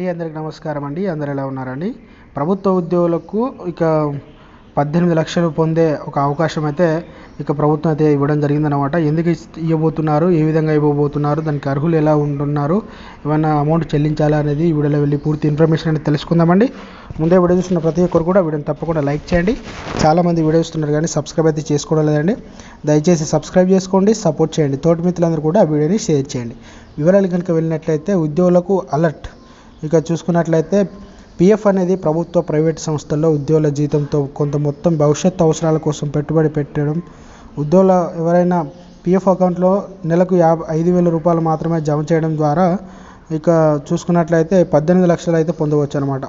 అండి అందరికి నమస్కారం అండి అందరు ఎలా ఉన్నారండి? ప్రభుత్వ ఉద్యోగులకు ఇక పద్దెనిమిది లక్షలు పొందే ఒక అవకాశం అయితే ఇక ప్రభుత్వం అయితే ఇవ్వడం జరిగిందనమాట ఎందుకు ఇవ్వబోతున్నారు? ఏ విధంగా ఇవ్వబోతున్నారు? దానికి అర్హులు ఎలా ఉంటున్నారు? ఏమైనా అమౌంట్ చెల్లించాలా అనేది వీడియోలో వెళ్ళి పూర్తి ఇన్ఫర్మేషన్ అనేది తెలుసుకుందామండి. ముందే వీడియో చూస్తున్న ప్రతి ఒక్కరు కూడా వీడియోని తప్పకుండా లైక్ చేయండి. చాలామంది వీడియో చూస్తున్నారు కానీ సబ్స్క్రైబ్ అయితే చేసుకోవడం లేదండి. దయచేసి సబ్స్క్రైబ్ చేసుకోండి సపోర్ట్ చేయండి. తోటి మిత్రులందరూ కూడా ఆ వీడియోని షేర్ చేయండి. వివరాలు కనుక వెళ్ళినట్లయితే ఉద్యోగులకు అలర్ట్ ఇక చూసుకున్నట్లయితే పిఎఫ్ అనేది ప్రభుత్వ ప్రైవేట్ సంస్థల్లో ఉద్యోగుల జీతంతో కొంత మొత్తం భవిష్యత్తు అవసరాల కోసం పెట్టుబడి పెట్టడం. ఉద్యోగుల ఎవరైనా పిఎఫ్ అకౌంట్లో నెలకు యాభై ఐదు వేల రూపాయలు మాత్రమే జమ చేయడం ద్వారా ఇక చూసుకున్నట్లయితే పద్దెనిమిది లక్షలు అయితే పొందవచ్చు అనమాట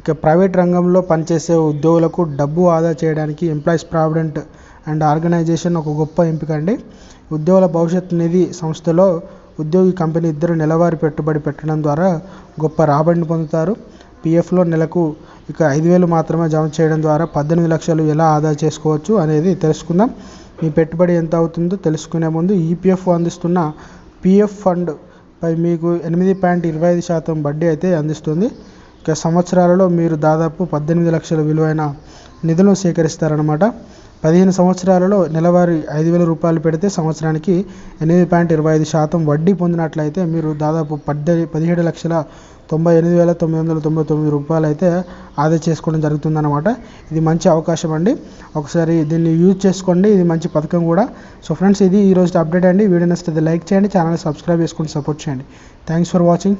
ఇక ప్రైవేట్ రంగంలో పనిచేసే ఉద్యోగులకు డబ్బు ఆదా చేయడానికి ఎంప్లాయీస్ ప్రావిడెంట్ అండ్ ఆర్గనైజేషన్ ఒక గొప్ప ఎంపిక అండి. ఉద్యోగుల భవిష్యత్ నిధి సంస్థలో ఉద్యోగి కంపెనీ ఇద్దరు నెలవారీ పెట్టుబడి పెట్టడం ద్వారా గొప్ప రాబడిని పొందుతారు. పిఎఫ్లో నెలకు ఇక ఐదు వేలు మాత్రమే జమ చేయడం ద్వారా పద్దెనిమిది లక్షలు ఎలా ఆదా చేసుకోవచ్చు అనేది తెలుసుకుందాం. మీ పెట్టుబడి ఎంత అవుతుందో తెలుసుకునే ముందు ఈపీఎఫ్ అందిస్తున్న పిఎఫ్ ఫండ్ పై మీకు ఎనిమిది పాయింట్ ఇరవై ఐదు శాతం వడ్డీ అయితే అందిస్తుంది. ఒక సంవత్సరాలలో మీరు దాదాపు పద్దెనిమిది లక్షల విలువైన నిధులను సేకరిస్తారనమాట పదిహేను సంవత్సరాలలో నెలవారీ ఐదు వేల రూపాయలు పెడితే సంవత్సరానికి ఎనిమిది పాయింట్ ఇరవై ఐదు శాతం వడ్డీ పొందినట్లయితే మీరు దాదాపు పద్దె పదిహేడు లక్షల తొంభై ఎనిమిది వేల తొమ్మిది వందల తొంభై తొమ్మిది రూపాయలు అయితే ఆదా చేసుకోవడం జరుగుతుందన్నమాట. ఇది మంచి అవకాశం అండి. ఒకసారి దీన్ని యూజ్ చేసుకోండి. ఇది మంచి పథకం కూడా. సో ఫ్రెండ్స్ ఇది ఈరోజు అప్డేట్ అండి. వీడియో నచ్చితే లైక్ చేయండి. ఛానల్ సబ్స్క్రైబ్ చేసుకొని సపోర్ట్ చేయండి. Thanks for watching.